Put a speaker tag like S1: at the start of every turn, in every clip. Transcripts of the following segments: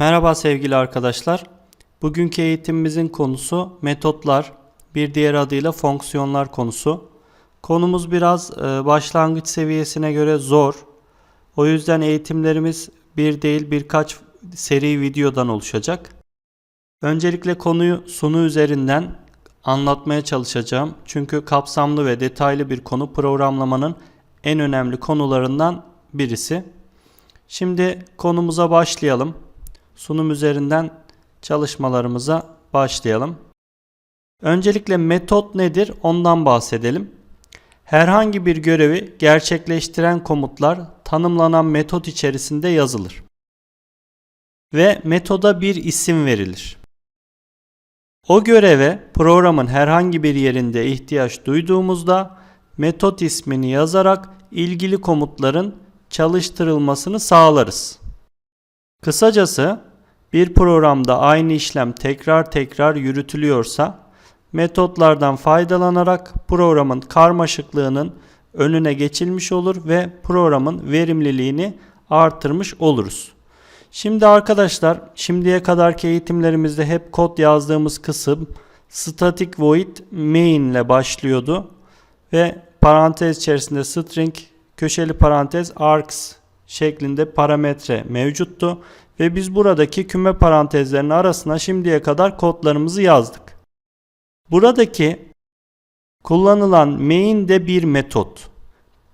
S1: Merhaba sevgili arkadaşlar. Bugünkü eğitimimizin konusu metotlar, bir diğer adıyla fonksiyonlar konusu. Konumuz biraz e, başlangıç seviyesine göre zor. O yüzden eğitimlerimiz bir değil birkaç seri videodan oluşacak. Öncelikle konuyu sunu üzerinden anlatmaya çalışacağım. Çünkü kapsamlı ve detaylı bir konu programlamanın en önemli konularından birisi. Şimdi konumuza başlayalım. Sunum üzerinden çalışmalarımıza başlayalım. Öncelikle metot nedir ondan bahsedelim. Herhangi bir görevi gerçekleştiren komutlar tanımlanan metot içerisinde yazılır. Ve metoda bir isim verilir. O göreve programın herhangi bir yerinde ihtiyaç duyduğumuzda metot ismini yazarak ilgili komutların çalıştırılmasını sağlarız. Kısacası bir programda aynı işlem tekrar tekrar yürütülüyorsa metotlardan faydalanarak programın karmaşıklığının önüne geçilmiş olur ve programın verimliliğini artırmış oluruz. Şimdi arkadaşlar şimdiye kadarki eğitimlerimizde hep kod yazdığımız kısım static void main ile başlıyordu ve parantez içerisinde string köşeli parantez args şeklinde parametre mevcuttu ve biz buradaki küme parantezlerinin arasına şimdiye kadar kodlarımızı yazdık. Buradaki kullanılan main de bir metot.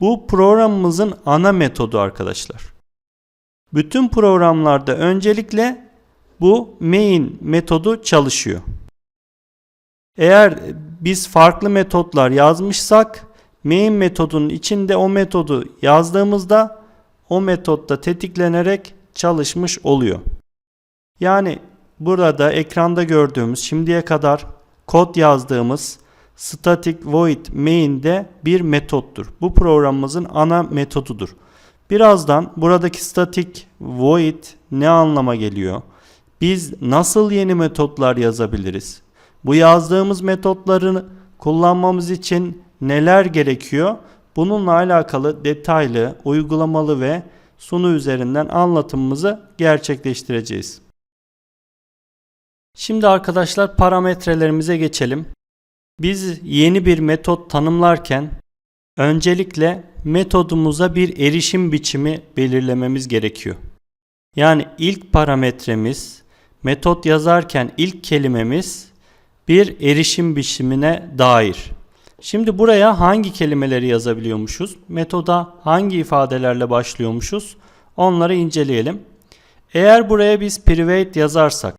S1: Bu programımızın ana metodu arkadaşlar. Bütün programlarda öncelikle bu main metodu çalışıyor. Eğer biz farklı metotlar yazmışsak main metodunun içinde o metodu yazdığımızda o metotta tetiklenerek çalışmış oluyor. Yani burada ekranda gördüğümüz şimdiye kadar kod yazdığımız static void main de bir metottur. Bu programımızın ana metodudur. Birazdan buradaki static void ne anlama geliyor? Biz nasıl yeni metotlar yazabiliriz? Bu yazdığımız metotları kullanmamız için neler gerekiyor? Bununla alakalı detaylı, uygulamalı ve sunu üzerinden anlatımımızı gerçekleştireceğiz. Şimdi arkadaşlar parametrelerimize geçelim. Biz yeni bir metot tanımlarken öncelikle metodumuza bir erişim biçimi belirlememiz gerekiyor. Yani ilk parametremiz metot yazarken ilk kelimemiz bir erişim biçimine dair. Şimdi buraya hangi kelimeleri yazabiliyormuşuz? Metoda hangi ifadelerle başlıyormuşuz? Onları inceleyelim. Eğer buraya biz private yazarsak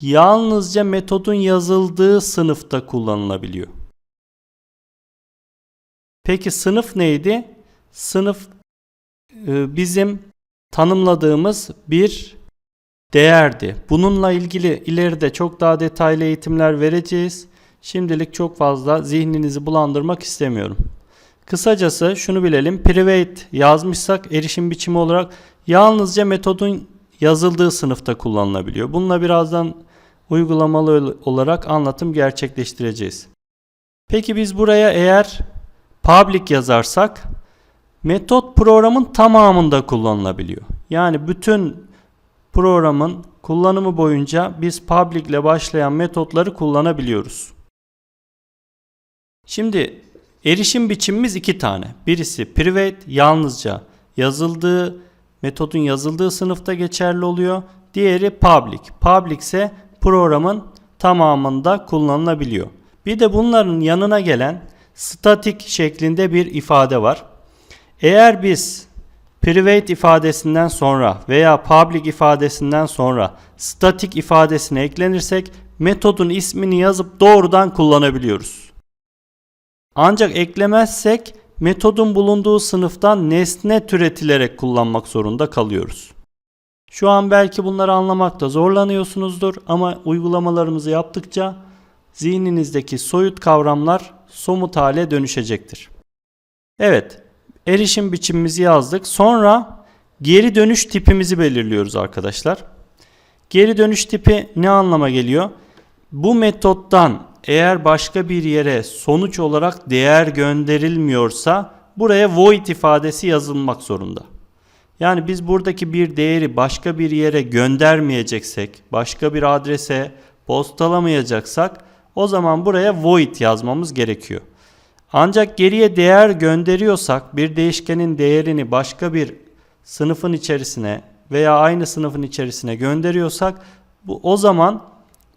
S1: yalnızca metodun yazıldığı sınıfta kullanılabiliyor. Peki sınıf neydi? Sınıf e, bizim tanımladığımız bir değerdi. Bununla ilgili ileride çok daha detaylı eğitimler vereceğiz. Şimdilik çok fazla zihninizi bulandırmak istemiyorum. Kısacası şunu bilelim. Private yazmışsak erişim biçimi olarak yalnızca metodun yazıldığı sınıfta kullanılabiliyor. Bununla birazdan uygulamalı olarak anlatım gerçekleştireceğiz. Peki biz buraya eğer public yazarsak metot programın tamamında kullanılabiliyor. Yani bütün programın kullanımı boyunca biz public ile başlayan metotları kullanabiliyoruz. Şimdi erişim biçimimiz iki tane. Birisi private yalnızca yazıldığı metodun yazıldığı sınıfta geçerli oluyor. Diğeri public. Public ise programın tamamında kullanılabiliyor. Bir de bunların yanına gelen static şeklinde bir ifade var. Eğer biz private ifadesinden sonra veya public ifadesinden sonra static ifadesine eklenirsek metodun ismini yazıp doğrudan kullanabiliyoruz. Ancak eklemezsek metodun bulunduğu sınıftan nesne türetilerek kullanmak zorunda kalıyoruz. Şu an belki bunları anlamakta zorlanıyorsunuzdur ama uygulamalarımızı yaptıkça zihninizdeki soyut kavramlar somut hale dönüşecektir. Evet, erişim biçimimizi yazdık. Sonra geri dönüş tipimizi belirliyoruz arkadaşlar. Geri dönüş tipi ne anlama geliyor? Bu metottan eğer başka bir yere sonuç olarak değer gönderilmiyorsa buraya void ifadesi yazılmak zorunda. Yani biz buradaki bir değeri başka bir yere göndermeyeceksek, başka bir adrese postalamayacaksak o zaman buraya void yazmamız gerekiyor. Ancak geriye değer gönderiyorsak bir değişkenin değerini başka bir sınıfın içerisine veya aynı sınıfın içerisine gönderiyorsak bu o zaman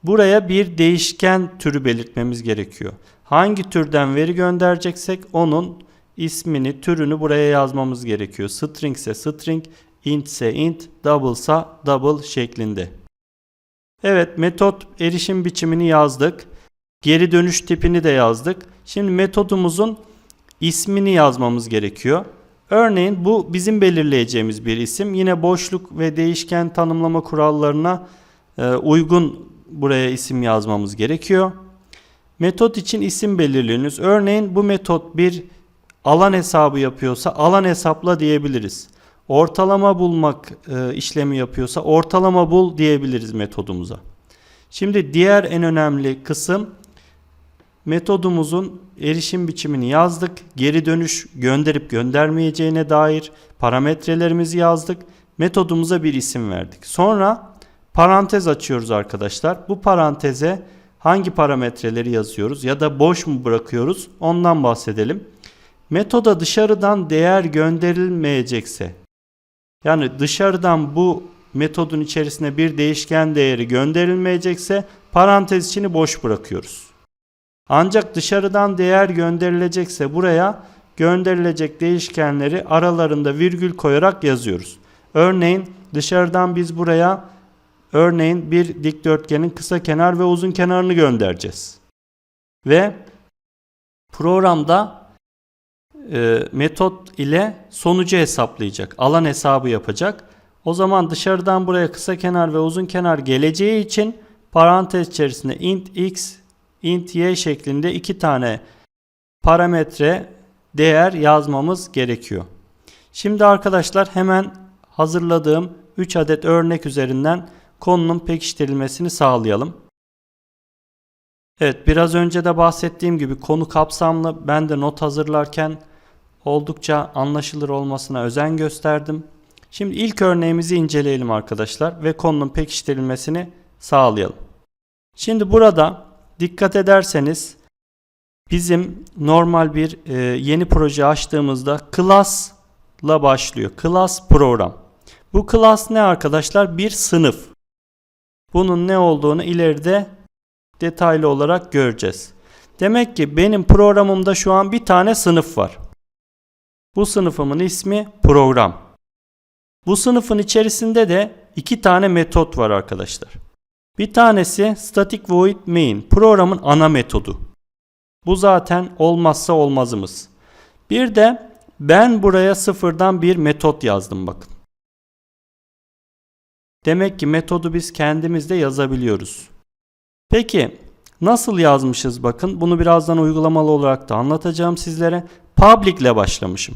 S1: buraya bir değişken türü belirtmemiz gerekiyor. Hangi türden veri göndereceksek onun ismini, türünü buraya yazmamız gerekiyor. String ise string, int ise int, double ise double şeklinde. Evet, metot erişim biçimini yazdık. Geri dönüş tipini de yazdık. Şimdi metodumuzun ismini yazmamız gerekiyor. Örneğin bu bizim belirleyeceğimiz bir isim. Yine boşluk ve değişken tanımlama kurallarına e, uygun buraya isim yazmamız gerekiyor. Metot için isim belirliyorsunuz. Örneğin bu metot bir alan hesabı yapıyorsa alan hesapla diyebiliriz. Ortalama bulmak e, işlemi yapıyorsa ortalama bul diyebiliriz metodumuza. Şimdi diğer en önemli kısım metodumuzun erişim biçimini yazdık. Geri dönüş gönderip göndermeyeceğine dair parametrelerimizi yazdık. Metodumuza bir isim verdik. Sonra parantez açıyoruz arkadaşlar. Bu paranteze hangi parametreleri yazıyoruz ya da boş mu bırakıyoruz ondan bahsedelim. Metoda dışarıdan değer gönderilmeyecekse yani dışarıdan bu metodun içerisine bir değişken değeri gönderilmeyecekse parantez içini boş bırakıyoruz. Ancak dışarıdan değer gönderilecekse buraya gönderilecek değişkenleri aralarında virgül koyarak yazıyoruz. Örneğin dışarıdan biz buraya örneğin bir dikdörtgenin kısa kenar ve uzun kenarını göndereceğiz. Ve programda e, metot ile sonucu hesaplayacak. Alan hesabı yapacak. O zaman dışarıdan buraya kısa kenar ve uzun kenar geleceği için parantez içerisinde int x, int y şeklinde iki tane parametre değer yazmamız gerekiyor. Şimdi arkadaşlar hemen hazırladığım 3 adet örnek üzerinden konunun pekiştirilmesini sağlayalım. Evet biraz önce de bahsettiğim gibi konu kapsamlı. Ben de not hazırlarken oldukça anlaşılır olmasına özen gösterdim. Şimdi ilk örneğimizi inceleyelim arkadaşlar ve konunun pekiştirilmesini sağlayalım. Şimdi burada dikkat ederseniz bizim normal bir e, yeni proje açtığımızda class'la başlıyor. Class program. Bu class ne arkadaşlar? Bir sınıf. Bunun ne olduğunu ileride detaylı olarak göreceğiz. Demek ki benim programımda şu an bir tane sınıf var. Bu sınıfımın ismi program. Bu sınıfın içerisinde de iki tane metot var arkadaşlar. Bir tanesi static void main programın ana metodu. Bu zaten olmazsa olmazımız. Bir de ben buraya sıfırdan bir metot yazdım bakın. Demek ki metodu biz kendimiz de yazabiliyoruz. Peki nasıl yazmışız bakın. Bunu birazdan uygulamalı olarak da anlatacağım sizlere. Public ile başlamışım.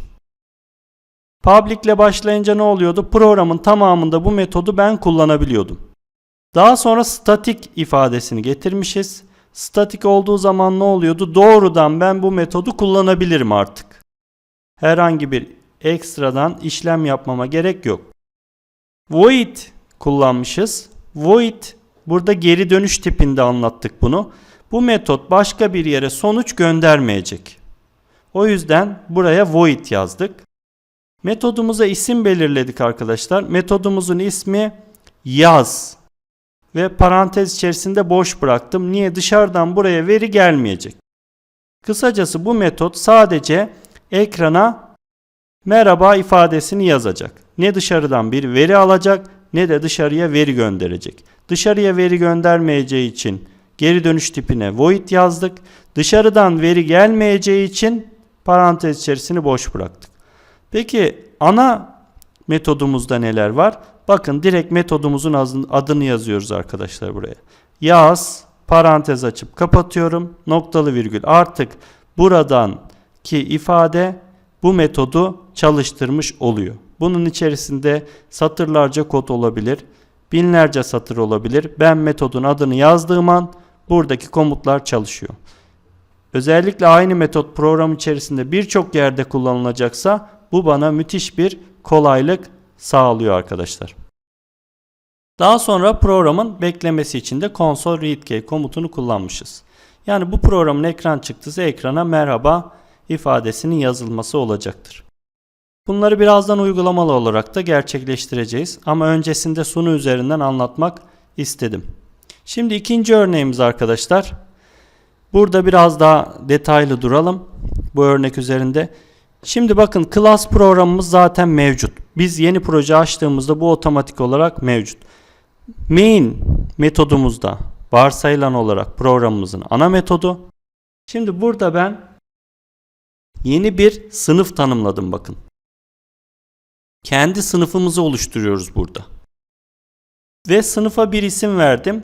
S1: Public ile başlayınca ne oluyordu? Programın tamamında bu metodu ben kullanabiliyordum. Daha sonra static ifadesini getirmişiz. Static olduğu zaman ne oluyordu? Doğrudan ben bu metodu kullanabilirim artık. Herhangi bir ekstradan işlem yapmama gerek yok. Void kullanmışız. Void burada geri dönüş tipinde anlattık bunu. Bu metot başka bir yere sonuç göndermeyecek. O yüzden buraya void yazdık. Metodumuza isim belirledik arkadaşlar. Metodumuzun ismi yaz ve parantez içerisinde boş bıraktım. Niye? Dışarıdan buraya veri gelmeyecek. Kısacası bu metot sadece ekrana merhaba ifadesini yazacak. Ne dışarıdan bir veri alacak ne de dışarıya veri gönderecek. Dışarıya veri göndermeyeceği için geri dönüş tipine void yazdık. Dışarıdan veri gelmeyeceği için parantez içerisini boş bıraktık. Peki ana metodumuzda neler var? Bakın direkt metodumuzun adını yazıyoruz arkadaşlar buraya. Yaz, parantez açıp kapatıyorum. Noktalı virgül. Artık buradan ki ifade bu metodu çalıştırmış oluyor. Bunun içerisinde satırlarca kod olabilir. Binlerce satır olabilir. Ben metodun adını yazdığım an buradaki komutlar çalışıyor. Özellikle aynı metot program içerisinde birçok yerde kullanılacaksa bu bana müthiş bir kolaylık sağlıyor arkadaşlar. Daha sonra programın beklemesi için de console readkey komutunu kullanmışız. Yani bu programın ekran çıktısı ekrana merhaba ifadesinin yazılması olacaktır. Bunları birazdan uygulamalı olarak da gerçekleştireceğiz ama öncesinde sunu üzerinden anlatmak istedim. Şimdi ikinci örneğimiz arkadaşlar. Burada biraz daha detaylı duralım bu örnek üzerinde. Şimdi bakın class programımız zaten mevcut. Biz yeni proje açtığımızda bu otomatik olarak mevcut. Main metodumuzda varsayılan olarak programımızın ana metodu. Şimdi burada ben yeni bir sınıf tanımladım bakın. Kendi sınıfımızı oluşturuyoruz burada. Ve sınıfa bir isim verdim.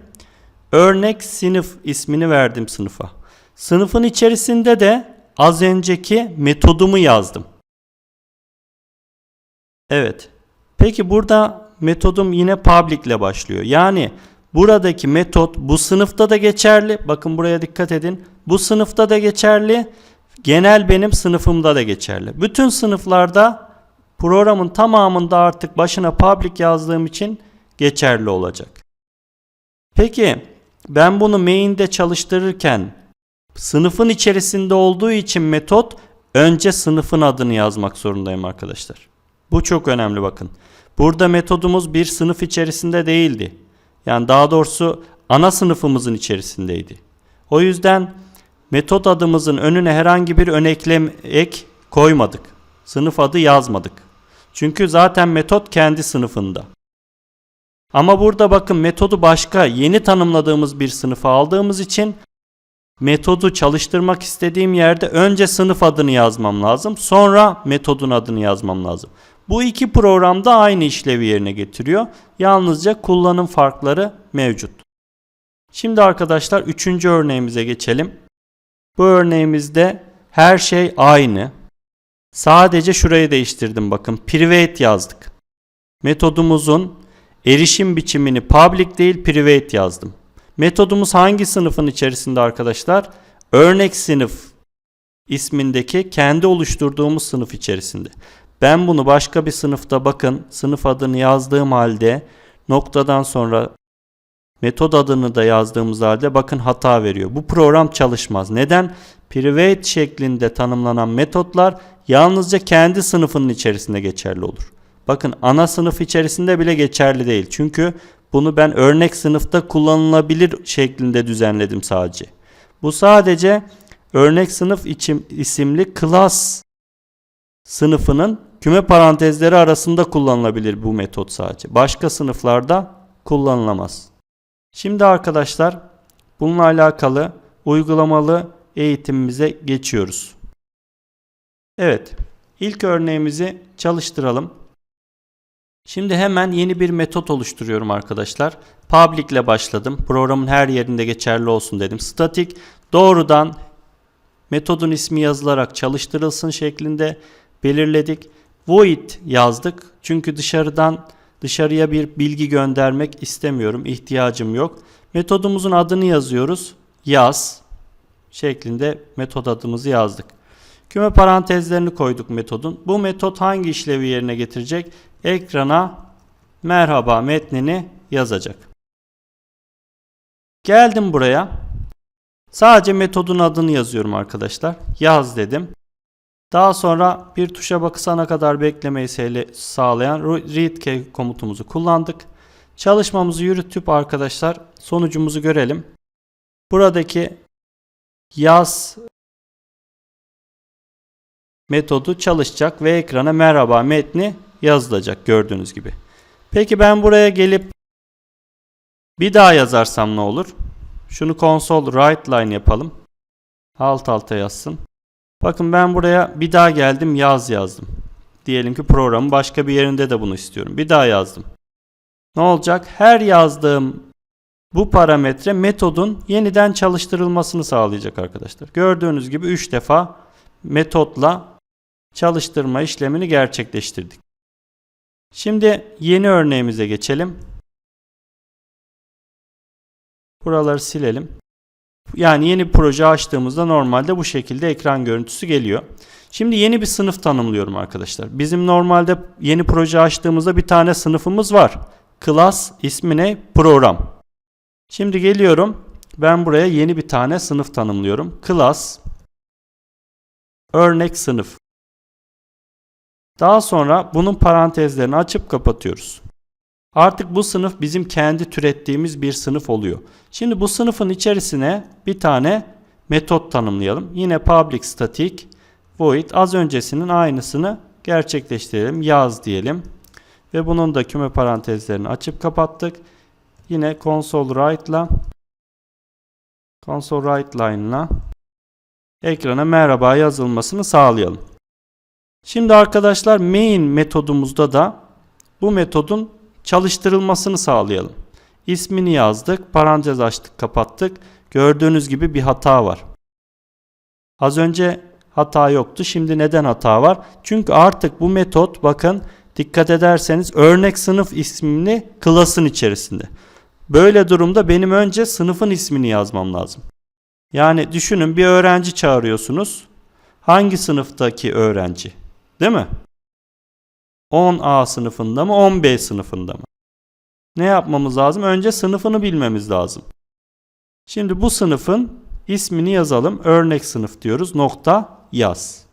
S1: Örnek sınıf ismini verdim sınıfa. Sınıfın içerisinde de az önceki metodumu yazdım. Evet. Peki burada metodum yine public ile başlıyor. Yani buradaki metot bu sınıfta da geçerli. Bakın buraya dikkat edin. Bu sınıfta da geçerli. Genel benim sınıfımda da geçerli. Bütün sınıflarda programın tamamında artık başına public yazdığım için geçerli olacak. Peki ben bunu main'de çalıştırırken sınıfın içerisinde olduğu için metot önce sınıfın adını yazmak zorundayım arkadaşlar. Bu çok önemli bakın. Burada metodumuz bir sınıf içerisinde değildi. Yani daha doğrusu ana sınıfımızın içerisindeydi. O yüzden metot adımızın önüne herhangi bir ön eklem ek koymadık. Sınıf adı yazmadık. Çünkü zaten metot kendi sınıfında. Ama burada bakın metodu başka yeni tanımladığımız bir sınıfa aldığımız için metodu çalıştırmak istediğim yerde önce sınıf adını yazmam lazım. Sonra metodun adını yazmam lazım. Bu iki programda aynı işlevi yerine getiriyor. Yalnızca kullanım farkları mevcut. Şimdi arkadaşlar üçüncü örneğimize geçelim. Bu örneğimizde her şey aynı. Sadece şurayı değiştirdim bakın. Private yazdık. Metodumuzun erişim biçimini public değil private yazdım. Metodumuz hangi sınıfın içerisinde arkadaşlar? Örnek sınıf ismindeki kendi oluşturduğumuz sınıf içerisinde. Ben bunu başka bir sınıfta bakın sınıf adını yazdığım halde noktadan sonra metod adını da yazdığımız halde bakın hata veriyor. Bu program çalışmaz. Neden? Private şeklinde tanımlanan metotlar yalnızca kendi sınıfının içerisinde geçerli olur. Bakın ana sınıf içerisinde bile geçerli değil. Çünkü bunu ben örnek sınıfta kullanılabilir şeklinde düzenledim sadece. Bu sadece örnek sınıf içim, isimli class sınıfının küme parantezleri arasında kullanılabilir bu metot sadece. Başka sınıflarda kullanılamaz. Şimdi arkadaşlar bununla alakalı uygulamalı eğitimimize geçiyoruz. Evet, ilk örneğimizi çalıştıralım. Şimdi hemen yeni bir metot oluşturuyorum arkadaşlar. Public ile başladım. Programın her yerinde geçerli olsun dedim. Static doğrudan metodun ismi yazılarak çalıştırılsın şeklinde belirledik. Void yazdık. Çünkü dışarıdan dışarıya bir bilgi göndermek istemiyorum. ihtiyacım yok. Metodumuzun adını yazıyoruz. Yaz şeklinde metod adımızı yazdık. Küme parantezlerini koyduk metodun. Bu metot hangi işlevi yerine getirecek? Ekrana merhaba metnini yazacak. Geldim buraya. Sadece metodun adını yazıyorum arkadaşlar. Yaz dedim. Daha sonra bir tuşa bakısana kadar beklemeyi sağlayan readkey komutumuzu kullandık. Çalışmamızı yürütüp arkadaşlar sonucumuzu görelim. Buradaki yaz metodu çalışacak ve ekrana merhaba metni yazılacak gördüğünüz gibi. Peki ben buraya gelip bir daha yazarsam ne olur? Şunu console write line yapalım. Alt alta yazsın. Bakın ben buraya bir daha geldim yaz yazdım. Diyelim ki programın başka bir yerinde de bunu istiyorum. Bir daha yazdım. Ne olacak? Her yazdığım bu parametre metodun yeniden çalıştırılmasını sağlayacak arkadaşlar. Gördüğünüz gibi 3 defa metotla çalıştırma işlemini gerçekleştirdik. Şimdi yeni örneğimize geçelim. Buraları silelim. Yani yeni bir proje açtığımızda normalde bu şekilde ekran görüntüsü geliyor. Şimdi yeni bir sınıf tanımlıyorum arkadaşlar. Bizim normalde yeni proje açtığımızda bir tane sınıfımız var. Class ismi ne? Program. Şimdi geliyorum. Ben buraya yeni bir tane sınıf tanımlıyorum. Class örnek sınıf. Daha sonra bunun parantezlerini açıp kapatıyoruz. Artık bu sınıf bizim kendi türettiğimiz bir sınıf oluyor. Şimdi bu sınıfın içerisine bir tane metot tanımlayalım. Yine public static void az öncesinin aynısını gerçekleştirelim. Yaz diyelim. Ve bunun da küme parantezlerini açıp kapattık. Yine console write'la console write line'la ekrana merhaba yazılmasını sağlayalım. Şimdi arkadaşlar main metodumuzda da bu metodun çalıştırılmasını sağlayalım. İsmini yazdık, parantez açtık, kapattık. Gördüğünüz gibi bir hata var. Az önce hata yoktu. Şimdi neden hata var? Çünkü artık bu metot bakın dikkat ederseniz örnek sınıf ismini class'ın içerisinde. Böyle durumda benim önce sınıfın ismini yazmam lazım. Yani düşünün bir öğrenci çağırıyorsunuz. Hangi sınıftaki öğrenci? Değil mi? 10A sınıfında mı 10B sınıfında mı? Ne yapmamız lazım? Önce sınıfını bilmemiz lazım. Şimdi bu sınıfın ismini yazalım. Örnek sınıf diyoruz. Nokta yaz.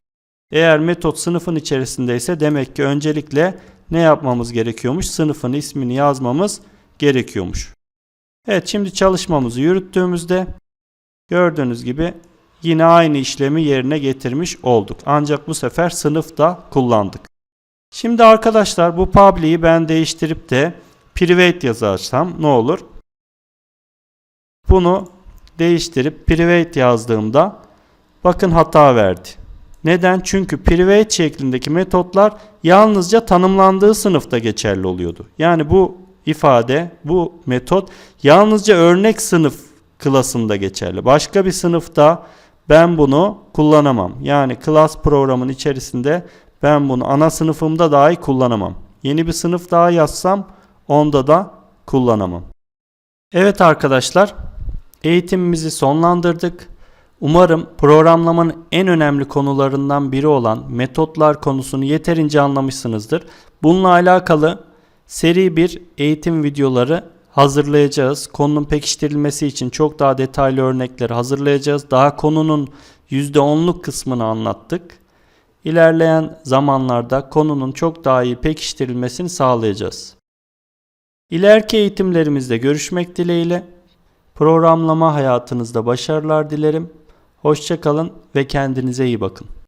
S1: Eğer metot sınıfın içerisindeyse demek ki öncelikle ne yapmamız gerekiyormuş? Sınıfın ismini yazmamız gerekiyormuş. Evet şimdi çalışmamızı yürüttüğümüzde gördüğünüz gibi yine aynı işlemi yerine getirmiş olduk. Ancak bu sefer sınıfta kullandık. Şimdi arkadaşlar bu public'i ben değiştirip de private yazarsam ne olur? Bunu değiştirip private yazdığımda bakın hata verdi. Neden? Çünkü private şeklindeki metotlar yalnızca tanımlandığı sınıfta geçerli oluyordu. Yani bu ifade, bu metot yalnızca örnek sınıf klasında geçerli. Başka bir sınıfta ben bunu kullanamam. Yani class programın içerisinde ben bunu ana sınıfımda dahi kullanamam. Yeni bir sınıf daha yazsam onda da kullanamam. Evet arkadaşlar, eğitimimizi sonlandırdık. Umarım programlamanın en önemli konularından biri olan metotlar konusunu yeterince anlamışsınızdır. Bununla alakalı seri bir eğitim videoları hazırlayacağız. Konunun pekiştirilmesi için çok daha detaylı örnekleri hazırlayacağız. Daha konunun %10'luk kısmını anlattık. İlerleyen zamanlarda konunun çok daha iyi pekiştirilmesini sağlayacağız. İleriki eğitimlerimizde görüşmek dileğiyle programlama hayatınızda başarılar dilerim. Hoşçakalın ve kendinize iyi bakın.